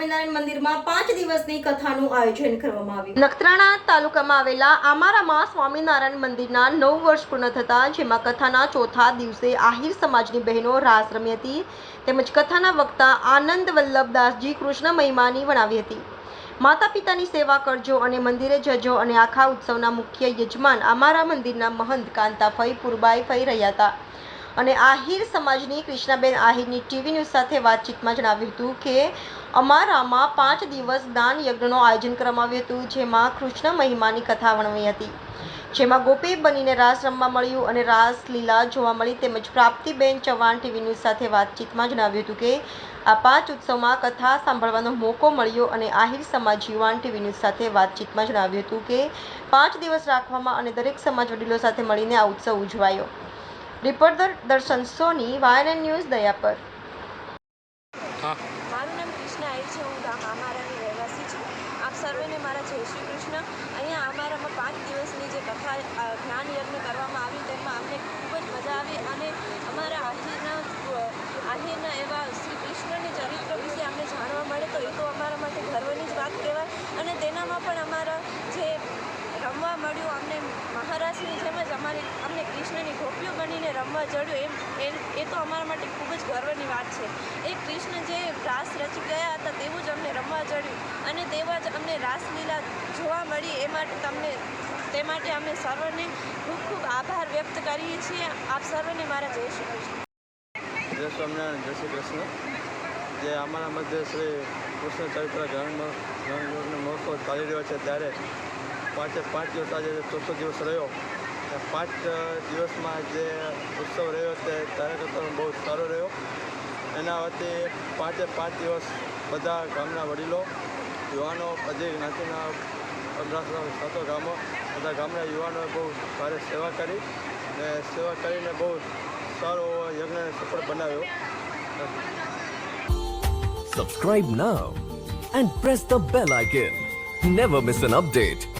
સ્વામિનારાયણ મંદિરમાં પાંચ દિવસની કથાનું આયોજન કરવામાં આવ્યું. નખત્રાણા તાલુકામાં આવેલા આમારામાં સ્વામિનારાયણ મંદિરના નવ વર્ષ પૂર્ણ થતા જેમાં કથાના ચોથા દિવસે આહિર સમાજની બહેનો રાસ રમી હતી. તેમજ કથાના વક્તા આનંદ વલ્લભદાસજી કૃષ્ણ મહિમાની વણાવી હતી. માતા પિતાની સેવા કરજો અને મંદિરે જજો અને આખા ઉત્સવના મુખ્ય યજમાન અમારા મંદિરના મહંત કાંતાફઈ પુરબાઈ ફઈ રહ્યા હતા. અને આહિર સમાજની ક્રિષ્નાબેન આહિરની ટીવી ન્યૂઝ સાથે વાતચીતમાં જણાવ્યું હતું કે, અમારામાં પાંચ દિવસ દાન યજ્ઞનું આયોજન કરવામાં આવ્યું હતું, જેમાં કૃષ્ણ મહિમાની કથા વર્ણવી હતી. જેમાં ગોપી બનીને રાસ રમવા મળ્યું અને રાસ લીલા જોવા મળી તેમજ પ્રાપ્તિબેન ચૌહાણ ટીવી ન્યૂઝ સાથે વાતચીતમાં જણાવ્યું હતું કે, આ પાંચ ઉત્સવમાં કથા સાંભળવાનો મોકો મળ્યો અને આહિર સમાજ યુવાન ટીવી ન્યૂઝ સાથે વાતચીતમાં જણાવ્યું હતું કે, પાંચ દિવસ રાખવામાં અને દરેક સમાજ વડીલો સાથે મળીને આ ઉત્સવ ઉજવાયો. રિપોર્ટર દર્શન સોની વાયન ન્યૂઝ દયાપર. પર મારું નામ કૃષ્ણ આહિર છે હું અમારાની રહેવાસી છું. આપ સર્વેને મારા જય શ્રી કૃષ્ણ. અહીંયા અમારામાં પાંચ દિવસની જે કથા અ, જ્ઞાન યજ્ઞ કરવામાં આવ્યું તેમાં અમને ખૂબ જ મજા આવી અને અમારા આહિરના અ, આહિરના એવા શ્રી કૃષ્ણની ચરિત્ર વિશે અમને જાણવા મળે તો એ તો અમારા માટે ગર્વની જ વાત કહેવાય અને તેનામાં પણ અમારા જે રમવા મળ્યું અમને મહારાજની જેમ જ અમારી અમને કૃષ્ણની ગોપીઓ બનીને રમવા જડ્યું એમ એ તો અમારા માટે ખૂબ જ ગર્વની વાત છે એ કૃષ્ણ જે રાસ રચી ગયા હતા તેવું જ અમને રમવા જડ્યું અને તેવા જ અમને રાસલીલા જોવા મળી એ માટે તમને તે માટે અમે સર્વને ખૂબ ખૂબ આભાર વ્યક્ત કરીએ છીએ આપ સર્વને મારા જય શ્રી કૃષ્ણ જય સ્વામિનારાયણ જય શ્રી કૃષ્ણ જે અમારા મધ્ય શ્રી કૃષ્ણ ચરિત્ર ગ્રહણ ગ્રહણ મહોત્સવ ચાલી રહ્યો છે ત્યારે પાંચે પાંચ દિવસ આજે ચોથો દિવસ રહ્યો પાંચ દિવસમાં જે ઉત્સવ રહ્યો તે કાર્યકર્તાનો બહુ સારો રહ્યો. એના વતી પાંચે પાંચ દિવસ બધા ગામના વડીલો, યુવાનો બધી જ્ઞાતિના પંદરસો સાતો ગામો, બધા ગામના યુવાનોએ બહુ ભારે સેવા કરી અને સેવા કરીને બહુ સારો યજ્ઞને સફળ બનાવ્યો. Subscribe now and press the bell icon Never miss an update.